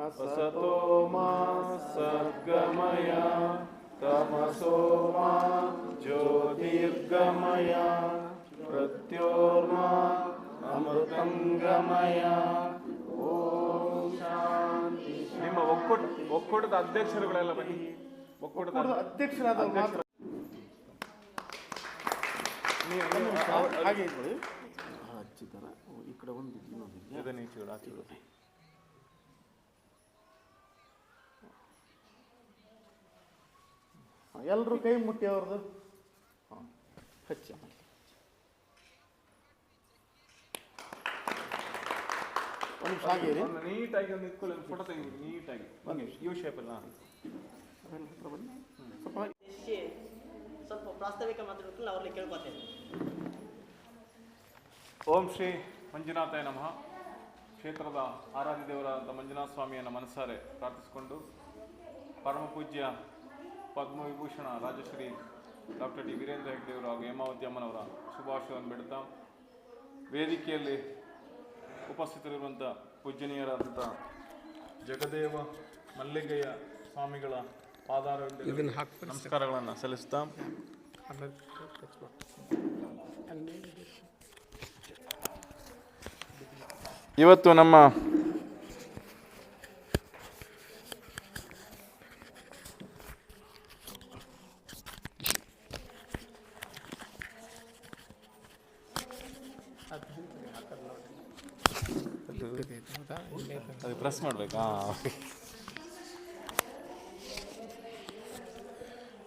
असतो मा सद्गमय तमसो मा ज्योतिर्गमय प्रत्योर्मा अमृतङ्गमय ಓಂ ಶಾಂತಿ ನಿಮ್ಮ ಒಕ್ಕೂಟ ಒಕ್ಕೂಟದ ಅಧ್ಯಕ್ಷರುಗಳೆಲ್ಲ ಬನ್ನಿ ಒಕ್ಕೂಟದ ಅಧ್ಯಕ್ಷರಾದ ಮಾತ್ರ ನೀವು- ನೀವು- ಅವ್ರು- ಹಾಗೆ ಇಟ್ಕೊಳ್ಳಿ ಹಚ್ಚಿದ್ದಾರೆ ಈ ಕಡೆ ಒಂದು ಇನ್ನೊಂದು ಇದೆಯಾ? ಇದನ್ನ ಎಲ್ರು ಕೈ ಮುಟ್ಟಿ ಅವ್ರದ್ದು ಹಾಂ ಹಚ್ಚಿ. ಒಂದು ಒಂದು ನೀಟಾಗಿ ಒಂದು ಇಟ್ಕೊಳ್ಳಿ ಫೋಟೋ ತೆಗಿ ನೀಟಾಗಿ. ಬನ್ನಿ ಯು ಶೇಪ್ ಅಲ್ಲ ಬನ್ನಿ. ಸ್ವಲ್ಪ. ಸ್ವಲ್ಪ ಪ್ರಾಸ್ತಾವಿಕ ಮಾತುಗಳನ್ನು ಅವ್ರಲ್ಲಿ ಕೇಳ್ಕೊತೇನೆ. ಓಂ ಶ್ರೀ ಮಂಜುನಾಥಾಯ ನಮಃ. ಕ್ಷೇತ್ರದ ಆರಾಧ್ಯ ದೇವರಾದ ಮಂಜುನಾಥ ಸ್ವಾಮಿಯನ್ನು ಮನಸಾರೆ ಪ್ರಾರ್ಥಿಸಿಕೊಂಡು ಪರಮ ಪೂಜ್ಯ ಪದ್ಮವಿಭೂಷಣ ರಾಜಶ್ರೀ ಡಾಕ್ಟರ್ ಡಿ ವೀರೇಂದ್ರ ಹೆಗ್ಡೆಯವರು ಹಾಗೂ ಹೇಮಾವತಿ ಅಮ್ಮನವರ ಶುಭಾಶಯವನ್ನು ಬಿಡ್ತಾ ವೇದಿಕೆಯಲ್ಲಿ ಉಪಸ್ಥಿತರಿರುವಂಥ ಪೂಜನೀಯರಾದಂಥ ಜಗದೇವ ಮಲ್ಲಿಗೆಯ ಸ್ವಾಮಿಗಳ ಪಾದಾರ ನಮಸ್ಕಾರಗಳನ್ನು ಸಲ್ಲಿಸ್ತಾ. ಇವತ್ತು ನಮ್ಮ ಅದು ಪ್ರೆಸ್ ಮಾಡಬೇಕಾ?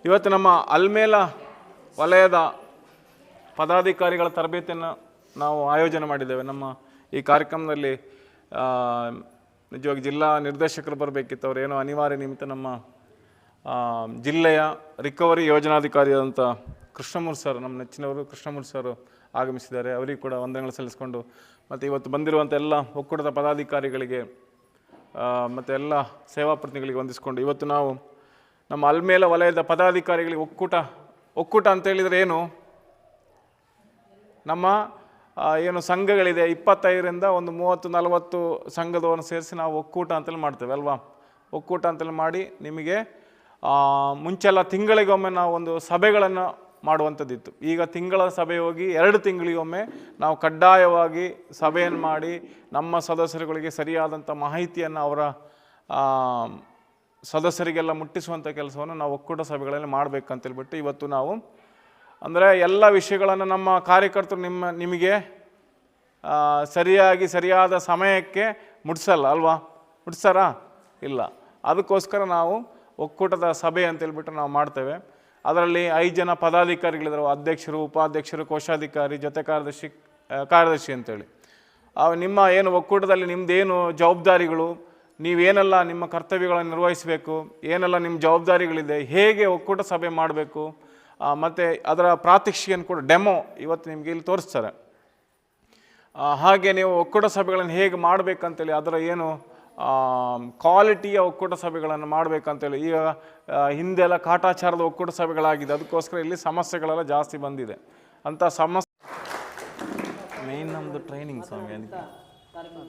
ಇವತ್ತು ನಮ್ಮ ಅಲ್ಮೇಲ ವಲಯದ ಪದಾಧಿಕಾರಿಗಳ ತರಬೇತಿಯನ್ನು ನಾವು ಆಯೋಜನೆ ಮಾಡಿದ್ದೇವೆ. ನಮ್ಮ ಈ ಕಾರ್ಯಕ್ರಮದಲ್ಲಿ ನಿಜವಾಗಿ ಜಿಲ್ಲಾ ನಿರ್ದೇಶಕರು ಬರಬೇಕಿತ್ತು ಅವ್ರು ಏನೋ ಅನಿವಾರ್ಯ ನಿಮಿತ್ತ ನಮ್ಮ ಜಿಲ್ಲೆಯ ರಿಕವರಿ ಯೋಜನಾಧಿಕಾರಿಯಾದಂಥ ಕೃಷ್ಣಮೂರ್ತಿ ಸರ್, ನಮ್ಮ ನೆಚ್ಚಿನವರು ಕೃಷ್ಣಮೂರ್ತಿ ಸರ್ ಆಗಮಿಸಿದ್ದಾರೆ. ಅವರಿಗೆ ಕೂಡ ವಂದನೆಗಳು ಸಲ್ಲಿಸಿಕೊಂಡು ಮತ್ತು ಇವತ್ತು ಬಂದಿರುವಂಥ ಎಲ್ಲ ಒಕ್ಕೂಟದ ಪದಾಧಿಕಾರಿಗಳಿಗೆ ಮತ್ತು ಎಲ್ಲ ಸೇವಾ ಪ್ರತಿನಿಧಿಗಳಿಗೆ ವಂದಿಸಿಕೊಂಡು ಇವತ್ತು ನಾವು ನಮ್ಮ ಅಲ್ಮೇಲ ವಲಯದ ಪದಾಧಿಕಾರಿಗಳಿಗೆ ಒಕ್ಕೂಟ ಒಕ್ಕೂಟ ಅಂತ ಹೇಳಿದರೆ ಏನು? ನಮ್ಮ ಏನು ಸಂಘಗಳಿದೆ, ಇಪ್ಪತ್ತೈದರಿಂದ ಒಂದು ಮೂವತ್ತು, ನಲವತ್ತು ಸಂಘದವನ್ನು ಸೇರಿಸಿ ನಾವು ಒಕ್ಕೂಟ ಅಂತೇಳಿ ಮಾಡ್ತೇವೆ ಅಲ್ವಾ? ಒಕ್ಕೂಟ ಅಂತೇಳಿ ಮಾಡಿ ನಿಮಗೆ ಮುಂಚೆಲ್ಲ ತಿಂಗಳಿಗೊಮ್ಮೆ ನಾವು ಒಂದು ಸಭೆಗಳನ್ನು ಮಾಡುವಂಥದ್ದಿತ್ತು. ಈಗ ತಿಂಗಳ ಸಭೆ ಹೋಗಿ ಎರಡು ತಿಂಗಳಿಗೊಮ್ಮೆ ನಾವು ಕಡ್ಡಾಯವಾಗಿ ಸಭೆಯನ್ನು ಮಾಡಿ ನಮ್ಮ ಸದಸ್ಯರುಗಳಿಗೆ ಸರಿಯಾದಂಥ ಮಾಹಿತಿಯನ್ನು ಅವರ ಸದಸ್ಯರಿಗೆಲ್ಲ ಮುಟ್ಟಿಸುವಂಥ ಕೆಲಸವನ್ನು ನಾವು ಒಕ್ಕೂಟ ಸಭೆಗಳಲ್ಲಿ ಮಾಡಬೇಕಂತೇಳ್ಬಿಟ್ಟು ಇವತ್ತು ನಾವು, ಅಂದರೆ ಎಲ್ಲ ವಿಷಯಗಳನ್ನು ನಮ್ಮ ಕಾರ್ಯಕರ್ತರು ನಿಮ್ಮ, ನಿಮಗೆ ಸರಿಯಾಗಿ ಸರಿಯಾದ ಸಮಯಕ್ಕೆ ಮುಟ್ಸಲ್ಲ ಅಲ್ವಾ? ಮುಟ್ಸಾರಾ? ಇಲ್ಲ. ಅದಕ್ಕೋಸ್ಕರ ನಾವು ಒಕ್ಕೂಟದ ಸಭೆ ಅಂತೇಳ್ಬಿಟ್ಟು ನಾವು ಮಾಡ್ತೇವೆ. ಅದರಲ್ಲಿ ಐದು ಜನ ಪದಾಧಿಕಾರಿಗಳಿದ್ರು ಅಧ್ಯಕ್ಷರು, ಉಪಾಧ್ಯಕ್ಷರು, ಕೋಶಾಧಿಕಾರಿ, ಜೊತೆ ಕಾರ್ಯದರ್ಶಿ ಕಾರ್ಯದರ್ಶಿ ಅಂತೇಳಿ. ನಿಮ್ಮ ಏನು ಒಕ್ಕೂಟದಲ್ಲಿ ನಿಮ್ಮದೇನು ಜವಾಬ್ದಾರಿಗಳು? ನೀವೇನೆಲ್ಲ ನಿಮ್ಮ ಕರ್ತವ್ಯಗಳನ್ನು ನಿರ್ವಹಿಸಬೇಕು? ಏನೆಲ್ಲ ನಿಮ್ಮ ಜವಾಬ್ದಾರಿಗಳಿದೆ? ಹೇಗೆ ಒಕ್ಕೂಟ ಸಭೆ ಮಾಡಬೇಕು? ಮತ್ತು ಅದರ ಪ್ರಾತ್ಯಕ್ಷಿಕೆಯನ್ನು ಕೂಡ ಡೆಮೋ ಇವತ್ತು ನಿಮಗೆ ಇಲ್ಲಿ ತೋರಿಸ್ತಾರೆ. ಹಾಗೆ ನೀವು ಒಕ್ಕೂಟ ಸಭೆಗಳನ್ನು ಹೇಗೆ ಮಾಡಬೇಕಂತೇಳಿ ಅದರ ಏನು ಕ್ವಾಲಿಟಿಯ ಒಕ್ಕೂಟ ಸಭೆಗಳನ್ನು ಮಾಡಬೇಕಂತೇಳಿ ಈಗ ಹಿಂದೆಲ್ಲ ಕಾಟಾಚಾರದ ಒಕ್ಕೂಟ ಸಭೆಗಳಾಗಿದೆ. ಅದಕ್ಕೋಸ್ಕರ ಇಲ್ಲಿ ಸಮಸ್ಯೆಗಳೆಲ್ಲ ಜಾಸ್ತಿ ಬಂದಿದೆ. ಅಂಥ ಸಮಸ್ಯೆ ಮೇನ್ ನಮ್ಮದು ಟ್ರೈನಿಂಗ್ ಸ್ವಾಮಿ ಅದಕ್ಕೆ. ಕಾರ್ಯಕ್ರಮ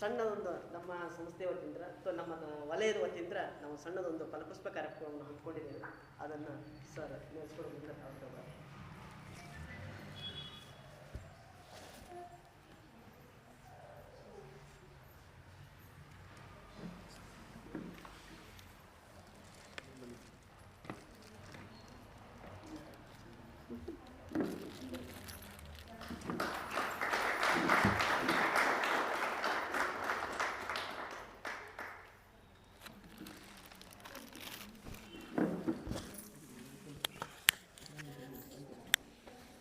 ಸಣ್ಣದೊಂದು ನಮ್ಮ ಸಂಸ್ಥೆ ವತಿಯಿಂದ ಅಥವಾ ನಮ್ಮ ವಲಯದ ವತಿಯಿಂದ ನಾವು ಸಣ್ಣದೊಂದು ಫಲಪುಷ್ಪ ಕಾರ್ಯಕ್ರಮವನ್ನು ಹಮ್ಮಿಕೊಂಡಿದ್ದೇವೆ. ಅದನ್ನು ಸರ್ ನಡೆಸ್ಕೊಡೋದ್ರಿಂದ ಅವ್ರ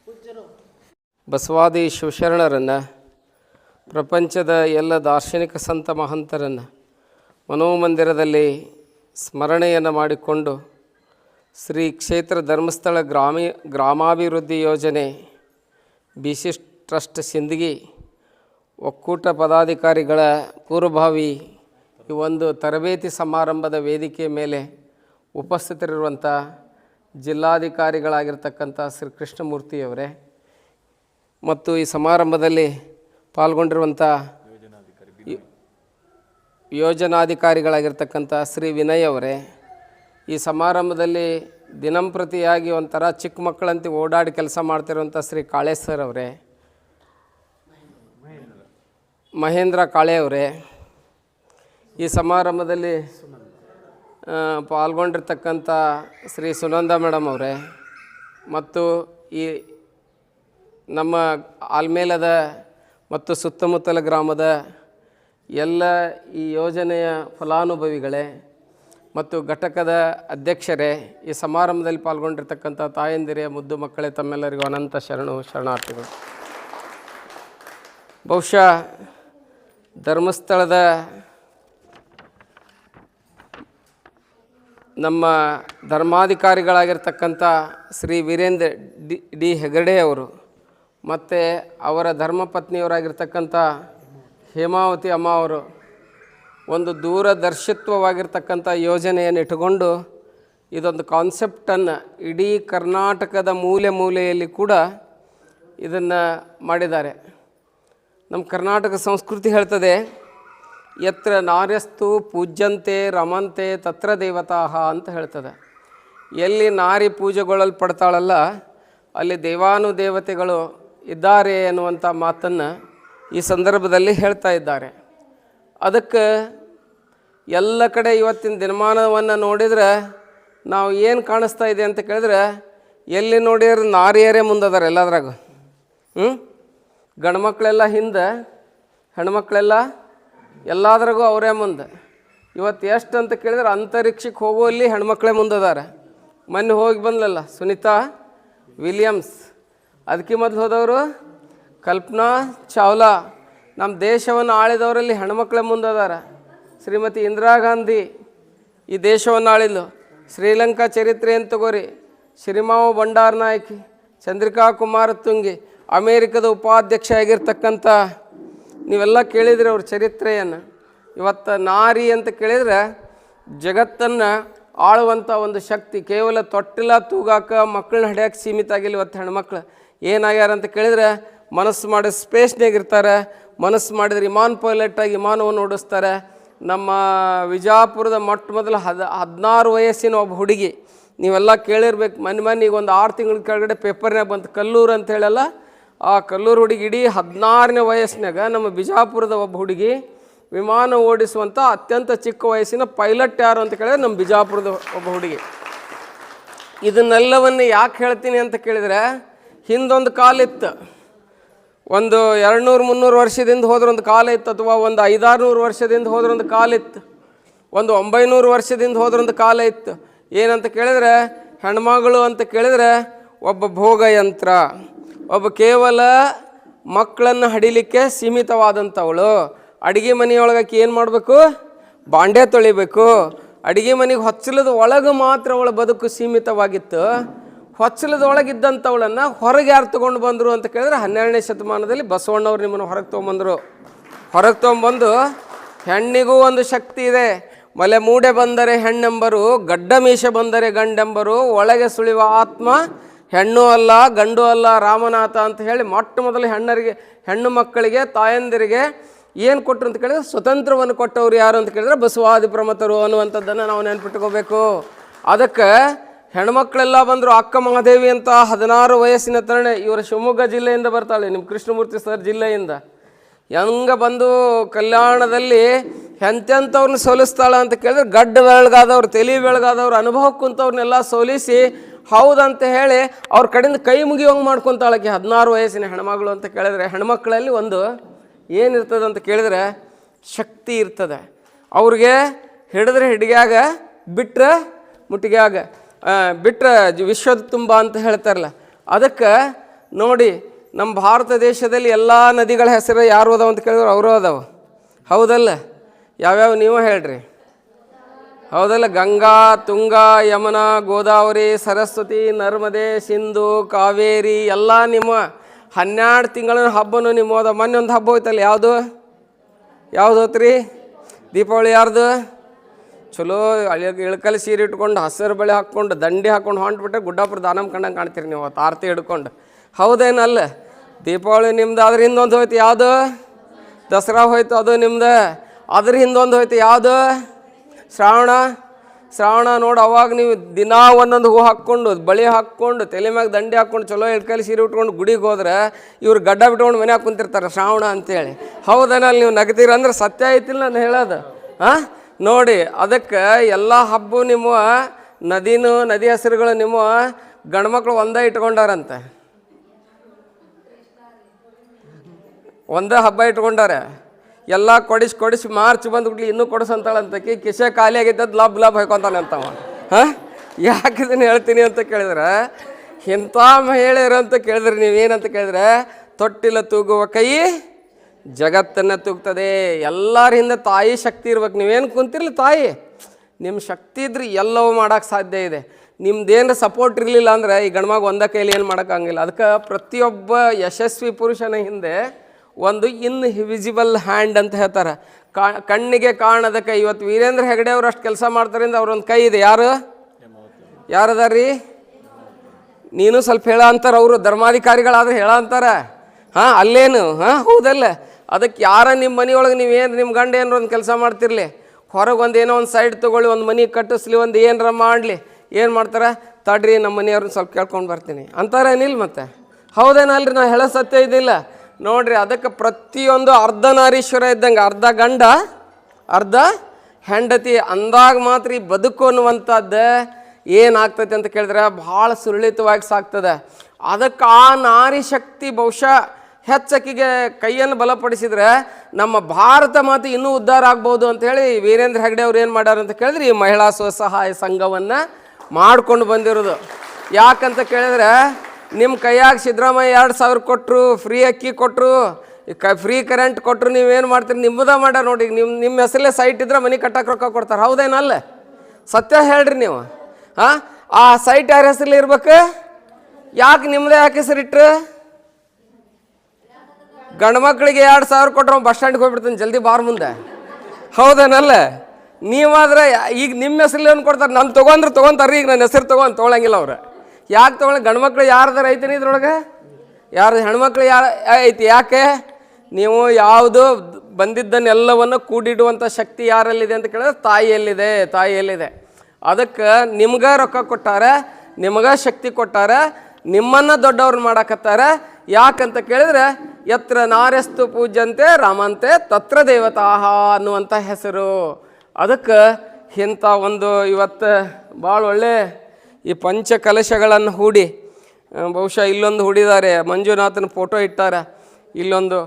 ಪೂಜ್ಯರು ಬಸವಾದಿ ಶಿವಶರಣರನ್ನು ಪ್ರಪಂಚದ ಎಲ್ಲ ದಾರ್ಶನಿಕ ಸಂತ ಮಹಂತರನ್ನು ಮನೋಮಂದಿರದಲ್ಲಿ ಸ್ಮರಣೆಯನ್ನು ಮಾಡಿಕೊಂಡು ಶ್ರೀ ಕ್ಷೇತ್ರ ಧರ್ಮಸ್ಥಳ ಗ್ರಾಮೀ, ಗ್ರಾಮಾಭಿವೃದ್ಧಿ ಯೋಜನೆ ಬಿ ಸಿ ಟ್ರಸ್ಟ್ ಸಿಂದಗಿ ಒಕ್ಕೂಟ ಪದಾಧಿಕಾರಿಗಳ ಪೂರ್ವಭಾವಿ ಈ ಒಂದು ತರಬೇತಿ ಸಮಾರಂಭದ ವೇದಿಕೆ ಮೇಲೆ ಉಪಸ್ಥಿತರಿರುವಂಥ ಜಿಲ್ಲಾಧಿಕಾರಿಗಳಾಗಿರ್ತಕ್ಕಂಥ ಶ್ರೀ ಕೃಷ್ಣಮೂರ್ತಿಯವರೇ ಮತ್ತು ಈ ಸಮಾರಂಭದಲ್ಲಿ ಪಾಲ್ಗೊಂಡಿರುವಂಥ ಯೋಜನಾಧಿಕಾರಿಗಳಾಗಿರ್ತಕ್ಕಂಥ ಶ್ರೀ ವಿನಯ್ ಅವರೇ, ಈ ಸಮಾರಂಭದಲ್ಲಿ ದಿನಂಪ್ರತಿಯಾಗಿ ಒಂಥರ ಚಿಕ್ಕ ಮಕ್ಕಳಂತೆ ಓಡಾಡಿ ಕೆಲಸ ಮಾಡ್ತಿರುವಂಥ ಶ್ರೀ ಕಾಳೆ ಸರ್ ಅವರೇ, ಮಹೇಂದ್ರ ಕಾಳೆ ಅವರೇ, ಈ ಸಮಾರಂಭದಲ್ಲಿ ಪಾಲ್ಗೊಂಡಿರ್ತಕ್ಕಂಥ ಶ್ರೀ ಸುನಂದ ಮೇಡಮ್ ಅವರೇ ಮತ್ತು ಈ ನಮ್ಮ ಆಲ್ಮೇಲದ ಮತ್ತು ಸುತ್ತಮುತ್ತಲ ಗ್ರಾಮದ ಎಲ್ಲ ಈ ಯೋಜನೆಯ ಫಲಾನುಭವಿಗಳೇ ಮತ್ತು ಘಟಕದ ಅಧ್ಯಕ್ಷರೇ ಈ ಸಮಾರಂಭದಲ್ಲಿ ಪಾಲ್ಗೊಂಡಿರ್ತಕ್ಕಂಥ ತಾಯಂದಿರೇ, ಮುದ್ದು ಮಕ್ಕಳೇ, ತಮ್ಮೆಲ್ಲರಿಗೂ ಅನಂತ ಶರಣು, ಶರಣಾರ್ಥಿಗಳು. ಬಹುಶಃ ಧರ್ಮಸ್ಥಳದ ನಮ್ಮ ಧರ್ಮಾಧಿಕಾರಿಗಳಾಗಿರ್ತಕ್ಕಂಥ ಶ್ರೀ ವೀರೇಂದ್ರ ಡಿ ಡಿ ಹೆಗಡೆ ಅವರು ಮತ್ತು ಅವರ ಧರ್ಮಪತ್ನಿಯವರಾಗಿರ್ತಕ್ಕಂಥ ಹೇಮಾವತಿ ಅಮ್ಮ ಅವರು ಒಂದು ದೂರದರ್ಶಿತ್ವವಾಗಿರ್ತಕ್ಕಂಥ ಯೋಜನೆಯನ್ನು ಇಟ್ಟುಕೊಂಡು ಇದೊಂದು ಕಾನ್ಸೆಪ್ಟನ್ನು ಇಡೀ ಕರ್ನಾಟಕದ ಮೂಲೆ ಮೂಲೆಯಲ್ಲಿ ಕೂಡ ಇದನ್ನು ಮಾಡಿದ್ದಾರೆ. ನಮ್ಮ ಕರ್ನಾಟಕ ಸಂಸ್ಕೃತಿ ಹೇಳ್ತದೆ ಎತ್ರ ನಾರ್ಯಸ್ತು ಪೂಜ್ಯಂತೆ ರಮಂತೆ ತತ್ರ ದೇವತಾಹ ಅಂತ ಹೇಳ್ತದೆ. ಎಲ್ಲಿ ನಾರಿ ಪೂಜೆಗೊಳ್ಳಲ್ಪಡ್ತಾಳಲ್ಲ ಅಲ್ಲಿ ದೇವಾನುದೇವತೆಗಳು ಇದ್ದಾರೆ ಎನ್ನುವಂಥ ಮಾತನ್ನು ಈ ಸಂದರ್ಭದಲ್ಲಿ ಹೇಳ್ತಾ ಇದ್ದಾರೆ. ಅದಕ್ಕೆ ಎಲ್ಲ ಕಡೆ ಇವತ್ತಿನ ದಿನಮಾನವನ್ನು ನೋಡಿದ್ರೆ ನಾವು ಏನು ಕಾಣಿಸ್ತಾ ಇದೆ ಅಂತ ಕೇಳಿದ್ರೆ, ಎಲ್ಲಿ ನೋಡಿದ್ರೆ ನಾರಿಯರೇ ಮುಂದದಾರೆ ಎಲ್ಲದ್ರಾಗ. ಹ್ಞೂ ಗಂಡ್ಮಕ್ಳೆಲ್ಲ ಹಿಂದೆ, ಹೆಣ್ಮಕ್ಳೆಲ್ಲ ಎಲ್ಲದ್ರಾಗೂ ಅವರೇ ಮುಂದೆ. ಇವತ್ತು ಎಷ್ಟು ಅಂತ ಕೇಳಿದ್ರೆ ಅಂತರಿಕ್ಷಕ್ಕೆ ಹೋಗುವಲ್ಲಿ ಹೆಣ್ಮಕ್ಳೇ ಮುಂದದಾರೆ. ಮೊನ್ನೆ ಹೋಗಿ ಬಂದಲಲ್ಲ ಸುನೀತಾ ವಿಲಿಯಮ್ಸ್. ಅದಕ್ಕೆ ಮೊದಲು ಹೋದವರು ಕಲ್ಪನಾ ಚಾವ್ಲಾ. ನಮ್ಮ ದೇಶವನ್ನು ಆಳಿದವರಲ್ಲಿ ಹೆಣ್ಮಕ್ಳ ಮುಂದದಾರ. ಶ್ರೀಮತಿ ಇಂದಿರಾ ಗಾಂಧಿ ಈ ದೇಶವನ್ನು ಆಳಿದ್ಲು. ಶ್ರೀಲಂಕಾ ಚರಿತ್ರೆ ಅಂತ ತಗೋರಿ? ಶ್ರೀಮಾವ ಭಂಡಾರ ನಾಯಕಿ, ಚಂದ್ರಿಕಾ ಕುಮಾರ ತುಂಗಿ, ಅಮೇರಿಕದ ಉಪಾಧ್ಯಕ್ಷ ಆಗಿರ್ತಕ್ಕಂಥ ನೀವೆಲ್ಲ ಕೇಳಿದ್ರಿ ಅವ್ರ ಚರಿತ್ರೆಯನ್ನು. ಇವತ್ತು ನಾರಿ ಅಂತ ಕೇಳಿದ್ರೆ ಜಗತ್ತನ್ನು ಆಳುವಂಥ ಒಂದು ಶಕ್ತಿ ಕೇವಲ ತೊಟ್ಟಿಲ್ಲ ತೂಗಾಕ ಮಕ್ಕಳನ್ನ ಹಿಡಿಯೋಕೆ ಸೀಮಿತ ಆಗಿಲ್ಲ ಇವತ್ತು ಹೆಣ್ಮಕ್ಳು. ಏನಾಗ್ಯಾರ ಅಂತ ಕೇಳಿದ್ರೆ ಮನಸ್ಸು ಮಾಡಿ ಸ್ಪೇಸ್ನಾಗ ಇರ್ತಾರೆ, ಮನಸ್ಸು ಮಾಡಿದ್ರೆ ವಿಮಾನ ಪೈಲಟಾಗಿ ವಿಮಾನವನ್ನು ಓಡಿಸ್ತಾರೆ. ನಮ್ಮ ವಿಜಾಪುರದ ಮೊಟ್ಟ ಮೊದಲು ಹದ, ಹದಿನಾರು ವಯಸ್ಸಿನ ಒಬ್ಬ ಹುಡುಗಿ, ನೀವೆಲ್ಲ ಕೇಳಿರ್ಬೇಕು, ಮನೆ ಮನೆ ಈಗ ಒಂದು ಆರು ತಿಂಗಳ ಕೆಳಗಡೆ ಪೇಪರ್ನಾಗ ಬಂತು, ಕಲ್ಲೂರು ಅಂತ ಹೇಳಲ್ಲ, ಆ ಕಲ್ಲೂರು ಹುಡುಗಿ ಇಡೀ ಹದಿನಾರನೇ ವಯಸ್ಸಿನಾಗ ನಮ್ಮ ಬಿಜಾಪುರದ ಒಬ್ಬ ಹುಡುಗಿ ವಿಮಾನ ಓಡಿಸುವಂಥ ಅತ್ಯಂತ ಚಿಕ್ಕ ವಯಸ್ಸಿನ ಪೈಲಟ್ ಯಾರು ಅಂತ ಕೇಳಿದ್ರೆ ನಮ್ಮ ಬಿಜಾಪುರದ ಒಬ್ಬ ಹುಡುಗಿ. ಇದನ್ನೆಲ್ಲವನ್ನು ಯಾಕೆ ಹೇಳ್ತೀನಿ ಅಂತ ಕೇಳಿದರೆ ಹಿಂದೊಂದು ಕಾಲಿತ್ತು ಒಂದು ಎರಡು ನೂರು ಮುನ್ನೂರು ವರ್ಷದಿಂದ ಹೋದ್ರೊಂದು ಕಾಲ ಇತ್ತು ಅಥವಾ ಒಂದು ಐದಾರುನೂರು ವರ್ಷದಿಂದ ಹೋದ್ರೊಂದು ಕಾಲ ಇತ್ತು. ಒಂದು ಒಂಬೈನೂರು ವರ್ಷದಿಂದ ಹೋದ್ರೊಂದು ಕಾಲ ಇತ್ತು. ಏನಂತ ಕೇಳಿದ್ರೆ, ಹೆಣ್ಮಗಳು ಅಂತ ಕೇಳಿದ್ರೆ, ಒಬ್ಬ ಭೋಗಯಂತ್ರ, ಒಬ್ಬ ಕೇವಲ ಮಕ್ಕಳನ್ನು ಹಡಿಲಿಕ್ಕೆ ಸೀಮಿತವಾದಂಥವಳು. ಅಡುಗೆ ಮನೆಯೊಳಗಕ್ಕೆ ಏನು ಮಾಡಬೇಕು? ಬಾಂಡೆ ತೊಳಿಬೇಕು. ಅಡುಗೆ ಮನೆಗೆ ಹೊಚ್ಚಲದ ಒಳಗೆ ಮಾತ್ರ ಅವಳ ಬದುಕು ಸೀಮಿತವಾಗಿತ್ತು. ಹೊಚ್ಚಲದ ಒಳಗಿದ್ದಂಥವಳನ್ನು ಹೊರಗೆ ಯಾರು ತೊಗೊಂಡು ಬಂದರು ಅಂತ ಕೇಳಿದ್ರೆ ಹನ್ನೆರಡನೇ ಶತಮಾನದಲ್ಲಿ ಬಸವಣ್ಣವ್ರು ನಿಮ್ಮನ್ನು ಹೊರಗೆ ತೊಗೊಂಬಂದರು. ಹೊರಗೆ ತೊಗೊಂಬಂದು ಹೆಣ್ಣಿಗೂ ಒಂದು ಶಕ್ತಿ ಇದೆ. ಮಲೆ ಮೂಡೆ ಬಂದರೆ ಹೆಣ್ಣೆಂಬರು, ಗಡ್ಡ ಮೀಸೆ ಬಂದರೆ ಗಂಡೆಂಬರು, ಒಳಗೆ ಸುಳಿವ ಆತ್ಮ, ಹೆಣ್ಣು ಅಲ್ಲ, ಗಂಡು ಅಲ್ಲ, ರಾಮನಾಥ ಅಂತ ಹೇಳಿ ಮೊಟ್ಟ ಮೊದಲು ಹೆಣ್ಣರಿಗೆ, ಹೆಣ್ಣು ಮಕ್ಕಳಿಗೆ, ತಾಯಂದಿರಿಗೆ ಏನು ಕೊಟ್ಟರು ಅಂತ ಕೇಳಿದ್ರೆ ಸ್ವತಂತ್ರವನ್ನು ಕೊಟ್ಟವ್ರು ಯಾರು ಅಂತ ಕೇಳಿದ್ರೆ ಬಸವಾದಿ ಪ್ರಮತರು ಅನ್ನುವಂಥದ್ದನ್ನು ನಾವು ನೆನ್ಪಿಟ್ಕೋಬೇಕು. ಅದಕ್ಕೆ ಹೆಣ್ಮಕ್ಳೆಲ್ಲ ಬಂದರು ಅಕ್ಕ ಮಹಾದೇವಿ ಅಂತ ಹದಿನಾರು ವಯಸ್ಸಿನ ತರಣೆ ಇವರು ಶಿವಮೊಗ್ಗ ಜಿಲ್ಲೆಯಿಂದ ಬರ್ತಾಳೆ ನಿಮ್ಮ ಕೃಷ್ಣಮೂರ್ತಿ ಸರ್ ಜಿಲ್ಲೆಯಿಂದ. ಹೆಂಗ ಬಂದು ಕಲ್ಯಾಣದಲ್ಲಿ ಎಂತೆಂಥವ್ರನ್ನ ಸೋಲಿಸ್ತಾಳ ಅಂತ ಕೇಳಿದ್ರೆ ಗಡ್ಡ ಬೆಳಗಾದವ್ರು, ತೆಲಿ ಬೆಳಗಾದವ್ರು ಅನುಭವ ಕುಂತವ್ರನ್ನೆಲ್ಲ ಸೋಲಿಸಿ ಹೌದಂತ ಹೇಳಿ ಅವ್ರ ಕಡೆಯಿಂದ ಕೈ ಮುಗಿಯೋಂಗೆ ಮಾಡ್ಕೊತಾಳಕ್ಕೆ ಹದಿನಾರು ವಯಸ್ಸಿನ ಹೆಣ್ಮಗಳು ಅಂತ ಕೇಳಿದ್ರೆ. ಹೆಣ್ಮಕ್ಳಲ್ಲಿ ಒಂದು ಏನಿರ್ತದೆ ಅಂತ ಕೇಳಿದ್ರೆ ಶಕ್ತಿ ಇರ್ತದೆ. ಅವ್ರಿಗೆ ಹಿಡಿದ್ರೆ ಹಿಡಿಗ್ಯಾಗ ಬಿಟ್ಟರೆ ಮುಟ್ಟಿಗ್ಯಾಗ ಜ- ವಿಶ್ವದ ತುಂಬ ಅಂತ ಹೇಳ್ತಾರಲ್ಲ, ಅದಕ್ಕೆ ನೋಡಿ ನಮ್ಮ ಭಾರತ ದೇಶದಲ್ಲಿ ಎಲ್ಲ ನದಿಗಳ ಹೆಸರು ಯಾರು ಅದಾವ ಅಂತ ಕೇಳಿದ್ರು ಅವರು ಅದಾವ. ಹೌದಲ್ಲ? ಯಾವ್ಯಾವ ನೀವು ಹೇಳ್ರಿ? ಹೌದಲ್ಲ? ಗಂಗಾ, ತುಂಗಾ, ಯಮುನಾ, ಗೋದಾವರಿ, ಸರಸ್ವತಿ, ನರ್ಮದೆ, ಸಿಂಧು, ಕಾವೇರಿ, ಎಲ್ಲ ನಿಮ್ಮ ಹನ್ನೆರಡು ತಿಂಗಳ ಹಬ್ಬನೂ ನಿಮ್ಮ ಹೋದ ಮೊನ್ನೆ ಒಂದು ಹಬ್ಬ ಹೋಯ್ತಲ್ಲ, ಯಾವುದು? ಯಾವ್ದು ಹೋತ್ರಿ? ದೀಪಾವಳಿ ಯಾರ್ದು? ಚಲೋ ಇಳಕಲ್ ಸೀರೆ ಇಟ್ಕೊಂಡು, ಹಸಿರು ಬಳೆ ಹಾಕ್ಕೊಂಡು, ದಂಡಿ ಹಾಕ್ಕೊಂಡು ಹೊಂಟ್ಬಿಟ್ರೆ ಗುಡ್ಡಾಪುರ ದಾನಮ್ ಕಂಡಂಗೆ ಕಾಣ್ತೀರಿ ನೀವು ಅವತ್ತು ಆರತಿ ಹಿಡ್ಕೊಂಡು. ಹೌದೇನಲ್ಲ? ದೀಪಾವಳಿ ನಿಮ್ದು, ಅದ್ರ ಹಿಂದೊಂದು ಹೋಯ್ತು ಯಾವುದು? ದಸರಾ ಹೋಯ್ತು ಅದು ನಿಮ್ದು. ಅದ್ರ ಹಿಂದೊಂದು ಹೋಯ್ತು ಯಾವುದು? ಶ್ರಾವಣ. ಶ್ರಾವಣ ನೋಡಿ, ಅವಾಗ ನೀವು ದಿನಾ ಒಂದೊಂದು ಹೂ ಹಾಕ್ಕೊಂಡು, ಬಳಿ ಹಾಕ್ಕೊಂಡು, ತಲೆ ಮ್ಯಾಗ ದಂಡಿ ಹಾಕ್ಕೊಂಡು, ಚಲೋ ಇಳ್ಕಲ್ಲಿ ಸೀರೆ ಉಟ್ಕೊಂಡು ಗುಡಿಗೆ ಹೋದ್ರೆ ಇವ್ರು ಗಡ್ಡ ಬಿಟ್ಕೊಂಡು ಮನೆ ಕುಂತಿರ್ತಾರೆ ಶ್ರಾವಣ ಅಂತೇಳಿ. ಹೌದನಲ್ಲಿ ನೀವು ನಗತೀರ ಅಂದ್ರೆ ಸತ್ಯ ಐತಿಲ್ಲ ನಾನು ಹೇಳೋದು. ಹಾಂ? ನೋಡಿ, ಅದಕ್ಕೆ ಎಲ್ಲ ಹಬ್ಬ ನಿಮ್ಮ ನದಿನೂ, ನದಿ ಹೆಸರುಗಳು ನಿಮ್ಮ ಗಂಡ್ಮಕ್ಳು ಒಂದೇ ಇಟ್ಕೊಂಡಾರಂತೆ. ಒಂದೇ ಹಬ್ಬ ಇಟ್ಕೊಂಡಾರೆ. ಎಲ್ಲ ಕೊಡಿಸಿ ಕೊಡಿಸಿ, ಮಾರ್ಚ್ ಬಂದ್ಬಿಟ್ಲಿ ಇನ್ನೂ ಕೊಡಿಸಂತಾಳಂತಕಿ ಕಿಸೆ ಖಾಲಿ ಆಗಿದ್ದದ್ದು ಲಬ್ ಲಬ್ ಹೊಯ್ಕೊಂತಾನಂತವ ಹಾಂ? ಯಾಕೆ ಇದನ್ನು ಹೇಳ್ತೀನಿ ಅಂತ ಕೇಳಿದ್ರೆ? ಇಂಥ ಮಹಿಳೆಯರು ಅಂತ ಕೇಳಿದ್ರೆ ನೀವೇನಂತ ಕೇಳಿದ್ರೆ? ತೊಟ್ಟಿಲ ತೂಗುವ ಕೈ ಜಗತ್ತನ್ನು ತೂಗ್ತದೆ. ಎಲ್ಲರ ಹಿಂದೆ ತಾಯಿ ಶಕ್ತಿ ಇರ್ಬೇಕು. ನೀವೇನು ಕುಂತಿರ್ಲಿ ತಾಯಿ? ನಿಮ್ಮ ಶಕ್ತಿ ಇದ್ರೆ ಎಲ್ಲವೂ ಮಾಡೋಕ್ಕೆ ಸಾಧ್ಯ ಇದೆ. ನಿಮ್ದೇನು ಸಪೋರ್ಟ್ ಇರಲಿಲ್ಲ ಅಂದರೆ ಈ ಗಣ್ಮಗ ಒಂದ ಕೈಲಿ ಏನು ಮಾಡೋಕ್ಕಾಗಿಲ್ಲ ಅದಕ್ಕೆ ಪ್ರತಿಯೊಬ್ಬ ಯಶಸ್ವಿ ಪುರುಷನ ಹಿಂದೆ ಒಂದು ಇನ್ವಿಸಿಬಲ್ ಹ್ಯಾಂಡ್ ಅಂತ ಹೇಳ್ತಾರೆ. ಕಾ, ಕಣ್ಣಿಗೆ ಕಾಣದ ಕೈ. ಇವತ್ತು ವೀರೇಂದ್ರ ಹೆಗಡೆ ಅವ್ರು ಅಷ್ಟು ಕೆಲಸ ಮಾಡ್ತಾರಿಂದ ಅವ್ರೊಂದು ಕೈ ಇದೆ. ಯಾರು? ಯಾರದಾರ ನೀನು ಸ್ವಲ್ಪ ಹೇಳ ಅಂತಾರೆ ಅವರು. ಧರ್ಮಾಧಿಕಾರಿಗಳಾದ್ರೆ ಹೇಳ ಅಂತಾರೆ. ಹಾಂ, ಅಲ್ಲೇನು? ಹಾಂ, ಹೌದಲ್ಲ. ಅದಕ್ಕೆ ಯಾರ ನಿಮ್ಮ ಮನೆಯೊಳಗೆ ನೀವೇನು ನಿಮ್ಮ ಗಂಡ ಏನರ ಒಂದು ಕೆಲಸ ಮಾಡ್ತಿರ್ಲಿ? ಹೊರಗೆ ಒಂದು ಏನೋ ಒಂದು ಸೈಡ್ ತೊಗೊಳ್ಳಿ, ಒಂದು ಮನೆ ಕಟ್ಟಿಸ್ಲಿ, ಒಂದು ಏನರ ಮಾಡಲಿ. ಏನು ಮಾಡ್ತಾರೆ? ತಡ್ರಿ, ನಮ್ಮ ಮನೆಯವ್ರನ್ನ ಸ್ವಲ್ಪ ಕೇಳ್ಕೊಂಡು ಬರ್ತೀನಿ. ಅಂತಾರೇನಿಲ್ಲ ಮತ್ತೆ? ಹೌದೇನಲ್ರಿ ನಾವು ಹೇಳೋ ಸತ್ಯ ಇದಿಲ್ಲ. ನೋಡ್ರಿ, ಅದಕ್ಕೆ ಪ್ರತಿಯೊಂದು ಅರ್ಧನಾರೀಶ್ವರ ಇದ್ದಂಗೆ ಅರ್ಧ ಗಂಡ, ಅರ್ಧ ಹೆಂಡತಿ, ಅಂದಾಗ ಮಾತ್ರ ಈ ಬದುಕು ಅನ್ನುವಂಥದ್ದು ಏನಾಗ್ತೈತೆ ಅಂತ ಕೇಳಿದ್ರೆ ಭಾಳ ಸುರಳಿತವಾಗಿ ಸಾಕ್ತದೆ. ಅದಕ್ಕೆ ಆ ನಾರಿ ಶಕ್ತಿ ಬಹುಶಃ ಹೆಚ್ಚಕಿಗೆ ಕೈಯನ್ನು ಬಲಪಡಿಸಿದರೆ ನಮ್ಮ ಭಾರತ ಮಾತು ಇನ್ನೂ ಉದ್ಧಾರ ಆಗ್ಬೋದು ಅಂತ ಹೇಳಿ ವೀರೇಂದ್ರ ಹೆಗ್ಡೆ ಅವ್ರು ಏನು ಮಾಡ್ಯಾರ ಅಂತ ಕೇಳಿದ್ರೆ ಈ ಮಹಿಳಾ ಸ್ವಸಹಾಯ ಸಂಘವನ್ನು ಮಾಡ್ಕೊಂಡು ಬಂದಿರೋದು. ಯಾಕಂತ ಕೇಳಿದ್ರೆ ನಿಮ್ಮ ಕೈಯಾಗ ಸಿದ್ದರಾಮಯ್ಯ ಎರಡು ಸಾವಿರ ಕೊಟ್ಟರು ಫ್ರೀ ಅಕ್ಕಿ ಕೊಟ್ಟರು ಕ ಫ್ರೀ ಕರೆಂಟ್ ಕೊಟ್ಟರು ನೀವೇನು ಮಾಡ್ತೀರಿ? ನಿಮ್ಮದ ಮಾಡ್ಯಾರ ನೋಡಿ ನಿಮ್ಮ ನಿಮ್ಮ ಹೆಸರಲ್ಲೇ ಸೈಟ್ ಇದ್ರೆ ಮನೆ ಕಟ್ಟಕ್ಕೆ ರೊಕ್ಕ ಕೊಡ್ತಾರೆ. ಹೌದೇನಲ್ಲ ಸತ್ಯ ಹೇಳ್ರಿ ನೀವು. ಹಾಂ? ಆ ಸೈಟ್ ಯಾರ ಹೆಸರಲ್ಲಿ ಇರ್ಬೇಕು? ಯಾಕೆ ನಿಮ್ಮದೇ ಯಾಕೆ ಹೆಸರಿಟ್ರು? ಗಂಡು ಮಕ್ಕಳಿಗೆ ಎರಡು ಸಾವಿರ ಕೊಟ್ಟರೆ ಬಸ್ ಸ್ಟ್ಯಾಂಡ್ಗೆ ಹೋಗ್ಬಿಡ್ತೀನಿ ಜಲ್ದಿ ಬಾರ್ ಮುಂದೆ. ಹೌದೇನಲ್ಲ? ನೀವಾದ್ರೆ ಈಗ ನಿಮ್ಮ ಹೆಸರಲ್ಲಿ ಏನು ಕೊಡ್ತಾರೆ? ನಾನು ತೊಗೊಂಡ್ರೆ ತೊಗೊತಾರೆ ಈಗ ನನ್ನ ಹೆಸರು ತೊಗೊಂಡು ತೊಗೊಳಂಗಿಲ್ಲ ಅವ್ರು. ಯಾಕೆ ತೊಗೊಳ ಗಂಡು ಮಕ್ಳು ಯಾರ್ದಾರ ಐತೇನಿ ಇದ್ರೊಳಗೆ? ಯಾರು ಹೆಣ್ಮಕ್ಳು ಯಾರು ಐತಿ? ಯಾಕೆ? ನೀವು ಯಾವುದು ಬಂದಿದ್ದನ್ನೆಲ್ಲವನ್ನು ಕೂಡಿಡುವಂಥ ಶಕ್ತಿ ಯಾರಲ್ಲಿದೆ ಅಂತ ಕೇಳಿದ್ರೆ ತಾಯಿಯಲ್ಲಿದೆ ತಾಯಿಯಲ್ಲಿದೆ. ಅದಕ್ಕೆ ನಿಮ್ಗೆ ರೊಕ್ಕ ಕೊಟ್ಟಾರೆ, ನಿಮ್ಗೆ ಶಕ್ತಿ ಕೊಟ್ಟಾರೆ, ನಿಮ್ಮನ್ನು ದೊಡ್ಡವ್ರನ್ನ ಮಾಡಕತ್ತಾರೆ. ಯಾಕಂತ ಕೇಳಿದ್ರೆ ಯತ್ರ ನಾರ್ಯಸ್ತು ಪೂಜ್ಯಂತೆ ರಾಮಂತೆ ತತ್ರ ದೇವತಾಹ ಅನ್ನುವಂಥ ಹೆಸರು. ಅದಕ್ಕೆ ಇಂಥ ಒಂದು ಇವತ್ತು ಭಾಳ ಒಳ್ಳೆ ಈ ಪಂಚ ಕಲಶಗಳನ್ನು ಹೂಡಿ ಬಹುಶಃ ಇಲ್ಲೊಂದು ಹೂಡಿದ್ದಾರೆ. ಮಂಜುನಾಥನ ಫೋಟೋ ಇಟ್ಟಾರೆ. ಇಲ್ಲೊಂದು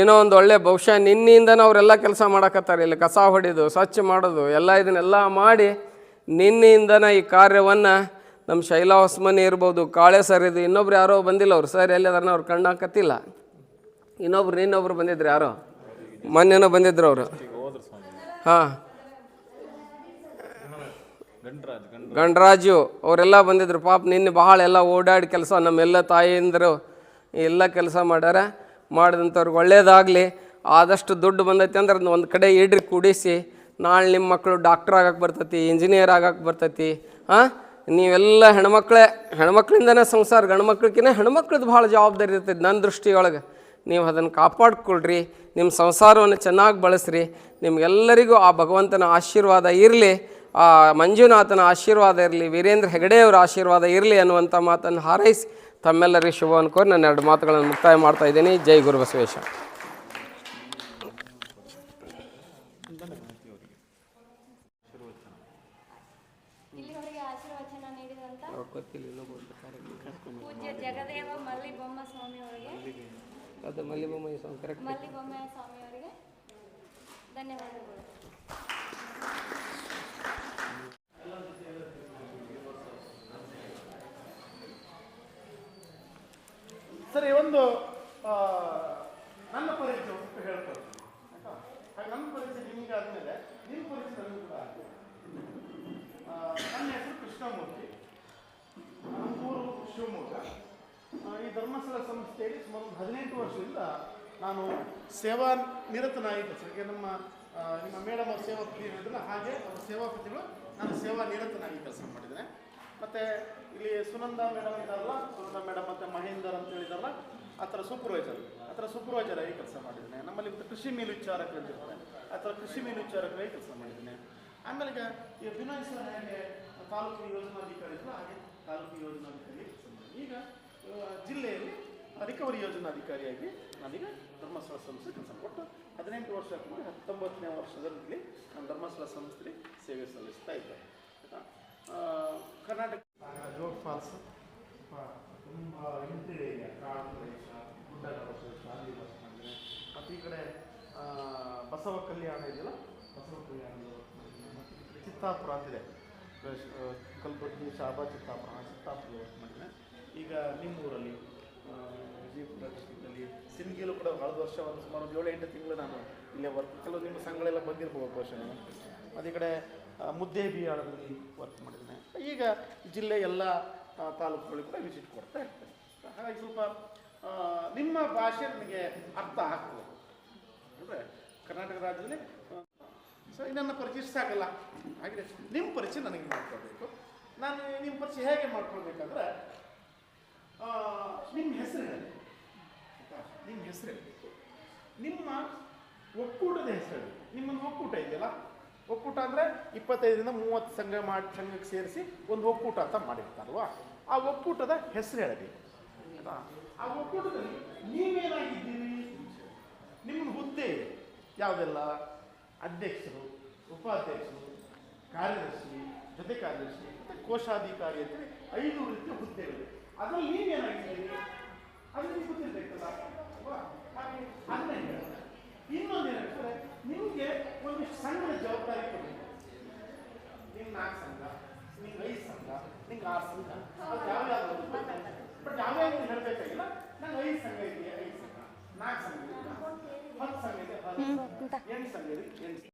ಏನೋ ಒಂದು ಒಳ್ಳೆ, ಬಹುಶಃ ನಿನ್ನಿಂದನೂ ಅವರೆಲ್ಲ ಕೆಲಸ ಮಾಡಕತ್ತಾರೆ. ಇಲ್ಲಿ ಕಸ ಹೊಡೆದು, ಸ್ವಚ್ಛ ಮಾಡೋದು, ಎಲ್ಲ ಇದನ್ನೆಲ್ಲ ಮಾಡಿ ನಿನ್ನೆಯಿಂದನೇ ಈ ಕಾರ್ಯವನ್ನು ನಮ್ಮ ಶೈಲಾ ಹೊಸ್ಮನಿ ಇರ್ಬೋದು ಕಾಳೆ ಸರ್ ಇದು ಇನ್ನೊಬ್ರು ಯಾರೋ ಬಂದಿಲ್ಲ ಅವ್ರು. ಸರ್, ಎಲ್ಲಿ ಅವ್ರು ಕಣ್ಣು ಹಾಕತ್ತಿಲ್ಲ. ಇನ್ನೊಬ್ರು ಇನ್ನೊಬ್ರು ಬಂದಿದ್ರು ಯಾರೋ? ಮೊನ್ನೆನೋ ಬಂದಿದ್ರು ಅವರು. ಹಾಂ. ಗಣರಾಜು, ಅವರೆಲ್ಲ ಬಂದಿದ್ರು. ಪಾಪ ನಿನ್ನೆ ಭಾಳ ಎಲ್ಲ ಓಡಾಡಿ ಕೆಲಸ, ನಮ್ಮೆಲ್ಲ ತಾಯಿಯಂದರು ಎಲ್ಲ ಕೆಲಸ ಮಾಡ್ಯಾರ. ಮಾಡಿದಂಥವ್ರಿಗೆ ಒಳ್ಳೇದಾಗಲಿ. ಆದಷ್ಟು ದುಡ್ಡು ಬಂದೈತಿ ಅಂದ್ರೆ ಒಂದು ಕಡೆ ಇಡ್ರಿ, ಕೂಡಿಸಿ. ನಾಳೆ ನಿಮ್ಮ ಮಕ್ಕಳು ಡಾಕ್ಟ್ರ್ ಆಗಕ್ಕೆ ಬರ್ತೈತಿ ಇಂಜಿನಿಯರ್ ಆಗಕ್ಕೆ ಬರ್ತೈತಿ. ಹಾಂ? ನೀವೆಲ್ಲ ಹೆಣ್ಮಕ್ಳೇ, ಹೆಣ್ಮಕ್ಳಿಂದನೇ ಸಂಸಾರ ಗಂಡ್ಮಕ್ಳಿಗಿಂತ ಹೆಣ್ಮಕ್ಳದ್ದು ಭಾಳ ಜವಾಬ್ದಾರಿ ಇರ್ತೈತಿ ನನ್ನ ದೃಷ್ಟಿಯೊಳಗೆ. ನೀವು ಅದನ್ನು ಕಾಪಾಡ್ಕೊಳ್ರಿ, ನಿಮ್ಮ ಸಂಸಾರವನ್ನು ಚೆನ್ನಾಗಿ ಬಳಸ್ರಿ, ನಿಮಗೆಲ್ಲರಿಗೂ ಆ ಭಗವಂತನ ಆಶೀರ್ವಾದ ಇರಲಿ, ಆ ಮಂಜುನಾಥನ ಆಶೀರ್ವಾದ ಇರಲಿ, ವೀರೇಂದ್ರ ಹೆಗಡೆಯವರ ಆಶೀರ್ವಾದ ಇರಲಿ ಅನ್ನುವಂಥ ಮಾತನ್ನು ಹಾರೈಸಿ ತಮ್ಮೆಲ್ಲರಿಗೂ ಶುಭವನ್ನು ಕೋರಿ ನಾನು ಎರಡು ಮಾತುಗಳನ್ನು ಮುಕ್ತಾಯ ಮಾಡ್ತಾ ಇದ್ದೀನಿ. ಜೈ ಗುರು ಬಸವೇಶ ಅದು ಸ್ವಾಮಿ ಕರೆಕ್ಟ್ ಸ್ವಾಮಿ ಅವರಿಗೆ ಧನ್ಯವಾದಗಳು. ಸರಿ ಒಂದು ನನ್ನ ಪರಿಚಯ ಅಂತ ಹಾಗೆ ನನ್ನ ಪರಿಚಯ ನಿಮಗೆ ಆದಮೇಲೆ ನಿಮ್ಮ ಪರಿಚಯ ನನಗೂ ಕೂಡ ನನ್ನ ಹೆಸರು ಕೃಷ್ಣಮೂರ್ತಿ. ನಮ್ಮೂರು ಶಿವಮೊಗ್ಗ. ಈ ಧರ್ಮಸ್ಥಳ ಸಂಸ್ಥೆಯಲ್ಲಿ ಸುಮಾರು ಒಂದು ಹದಿನೆಂಟು ವರ್ಷದಿಂದ ನಾನು ಸೇವಾ ನಿರತನಾಗಿದ್ದೆ ಕೆಲಸಕ್ಕೆ ನಮ್ಮ ನಿಮ್ಮ ಮೇಡಮ್ ಅವ್ರ ಸೇವಾಪತಿ ಹೇಳಿದ್ರಲ್ಲ ಹಾಗೆ ಅವ್ರ ಸೇವಾಪತಿಗಳು ನಾನು ಸೇವಾ ನಿರತನಾಗಿ ಕೆಲಸ ಮಾಡಿದ್ದೇನೆ. ಮತ್ತು ಇಲ್ಲಿ ಸುನಂದ ಮೇಡಮ್ ಇದ್ದಾರಲ್ಲ, ಸುನಂದ ಮೇಡಮ್ ಮತ್ತು ಮಹೇಂದರ್ ಅಂತ ಹೇಳಿದಾರಲ್ಲ, ಆ ಥರ ಸೂಪರ್ವೈಸರ್ ಆ ಥರ ಸೂಪರ್ವೈಸರ್ ಆಗಿ ಕೆಲಸ ಮಾಡಿದ್ದೇನೆ. ನಮ್ಮಲ್ಲಿ ಮತ್ತು ಕೃಷಿ ಮೀನು ಅಂತ ಇರ್ತಾರೆ, ಆ ಥರ ಕೃಷಿ ಮೇಲ್ವಿಚಾರಕರಾಗಿ ಕೆಲಸ ಮಾಡಿದ್ದೇನೆ. ಆಮೇಲೆ ಈಗ ಈ ಸರ್ ಹೇಗೆ ತಾಲೂಕು ಯೋಜನಾಧಿಕಾರಿ ಇದ್ರು ಹಾಗೆ ತಾಲೂಕು ಯೋಜನಾಧಿಕಾರಿ ಕೆಲಸ ಮಾಡಿದ್ದೀನಿ ಈಗ ಜಿಲ್ಲೆಯಲ್ಲಿ ರಿಕವರಿ ಯೋಜನಾ ಅಧಿಕಾರಿಯಾಗಿ ನಾನೀಗ ಧರ್ಮಸ್ಥಳ ಸಂಸ್ಥೆ ಕೆಲಸ ಕೊಟ್ಟು ಹದಿನೆಂಟು ವರ್ಷ ಆದ್ಮೇಲೆ ಹತ್ತೊಂಬತ್ತನೇ ವರ್ಷದಲ್ಲಿ ನಾನು ಧರ್ಮಸ್ಥಳ ಸಂಸ್ಥೆ ಸೇವೆ ಸಲ್ಲಿಸ್ತಾ ಇದ್ದೆ? ಕರ್ನಾಟಕ ಜೋಗ್ ಫಾಲ್ಸ್ ತುಂಬ ಏರಿಯಾ ಕಾಡು ಪ್ರದೇಶ, ಗುಡ್ಡಗಳ ಪ್ರದೇಶ, ಅಲ್ಲಿ ಬಸ್ ಮತ್ತು ಈ ಕಡೆ ಬಸವ ಕಲ್ಯಾಣ ಇದೆಯಲ್ಲ? ಬಸವ ಕಲ್ಯಾಣ ಮತ್ತು ಚಿತ್ತಾಪುರ ಅಂತಿದೆ. ಕಲ್ಬುರ್ಗಿ ಶಾಬಾ ಚಿತ್ತಾಪುರ ಚಿತ್ತಾಪುರ ಮಾಡಿದ್ದೇನೆ ಈಗ ನಿಮ್ಮೂರಲ್ಲಿ ವಿಜಯಪುರ ಡಿಸ್ಟ್ರಿಕ್ಟಲ್ಲಿ ಸಿಂಧಿಗೆಲ್ಲೂ ಕೂಡ ಕಳೆದ ವರ್ಷ ಒಂದು ಸುಮಾರು ಏಳು ಎಂಟು ತಿಂಗಳು ನಾನು ಇಲ್ಲೇ ವರ್ಕ್ ಕೆಲವು ನಿಮ್ಮ ಸಂಘಗಳೆಲ್ಲ ಬಂದಿರ್ಬೋದು ಬಹುಶಃ ನಾನು ಅದೇ ಕಡೆ ಮುದ್ದೇಬಿ ಆಳದಲ್ಲಿ ವರ್ಕ್ ಮಾಡಿದ್ದೇನೆ. ಈಗ ಜಿಲ್ಲೆ ಎಲ್ಲ ತಾಲೂಕುಗಳಿಗೆ ಕೂಡ ವಿಸಿಟ್ ಕೊಡ್ತಾ ಇರ್ತೇನೆ. ಹಾಗಾಗಿ ಸ್ವಲ್ಪ ನಿಮ್ಮ ಭಾಷೆ ನನಗೆ ಅರ್ಥ ಆಗ್ತದೆ. ಅಂದರೆ ಕರ್ನಾಟಕ ರಾಜ್ಯದಲ್ಲಿ ಸೊ ಪರಿಚಯ ಸಾಕಲ್ಲ ಹಾಗೆ ನಿಮ್ಮ ಪರಿಚಯ ನನಗೆ ಮಾಡ್ಕೊಳ್ಬೇಕು ನಾನು ನಿಮ್ಮ ಪರಿಚಯ ಹೇಗೆ ಮಾಡ್ಕೊಳ್ಬೇಕಂದ್ರೆ ನಿಮ್ಮ ಹೆಸರು ಹೇಳಿ ನಿಮ್ಮ ಹೆಸರು ನಿಮ್ಮ ಒಕ್ಕೂಟದ ಹೆಸರು ನಿಮ್ಮೊಂದು ಒಕ್ಕೂಟ ಇದೆಯಲ್ಲ? ಒಕ್ಕೂಟ ಅಂದರೆ ಇಪ್ಪತ್ತೈದರಿಂದ ಮೂವತ್ತು ಸಂಘ ಮಾಡಿ ಸಂಘಕ್ಕೆ ಸೇರಿಸಿ ಒಂದು ಒಕ್ಕೂಟ ಅಂತ ಮಾಡಿರ್ತಾರಲ್ವ? ಆ ಒಕ್ಕೂಟದ ಹೆಸರು ಹೇಳಬೇಕು? ಆ ಒಕ್ಕೂಟದಲ್ಲಿ ನೀವೇನಾಗಿದ್ದೀರಿ? ನಿಮ್ಮ ಹುದ್ದೆ ಯಾವುದೆಲ್ಲ? ಅಧ್ಯಕ್ಷರು, ಉಪಾಧ್ಯಕ್ಷರು, ಕಾರ್ಯದರ್ಶಿ, ಜೊತೆ ಕಾರ್ಯದರ್ಶಿ, ಮತ್ತು ಕೋಶಾಧಿಕಾರಿ ಅಂತೇಳಿ ಐದು ರೀತಿಯ ಹುದ್ದೆಗಳು ಅದರಲ್ಲಿ ನೀವೇನಾಗಿದ್ದೀರಿ? ಅದು ನಿಮ್ಗೆ ಗೊತ್ತಿರ್ಬೇಕಲ್ಲ. ಅಲ್ವಾ? ಹಾಗೆ ಅದನ್ನ. ಇನ್ನೊಂದು ಏನಂದ್ರೆ ನಿಮಗೆ ಒಂದು ಸಂಘದ ಜವಾಬ್ದಾರಿ ಕೊಡಬೇಕು ನಿಮ್ಗೆ ನಾಲ್ಕು ಸಂಘ ನಿಮ್ಗೆ ಐದು ಸಂಘ ನಿಮ್ಗೆ ಆರು ಸಂಘ. ಅದು ಯಾವ್ಯಾವ ಬಟ್ ಯಾವ್ಯಾವ ಹೇಳ್ಬೇಕಾಗಿಲ್ಲ? ನಂಗೆ ಐದು ಸಂಘ ಇದೆ ಐದು ಸಂಘ. ನಾಲ್ಕು ಸಂಘ ಇದೆ ಹತ್ತು ಸಂಘ ಇದೆ ಎಂಟು ಸಂಘ ಇದೆ ಎಂಟು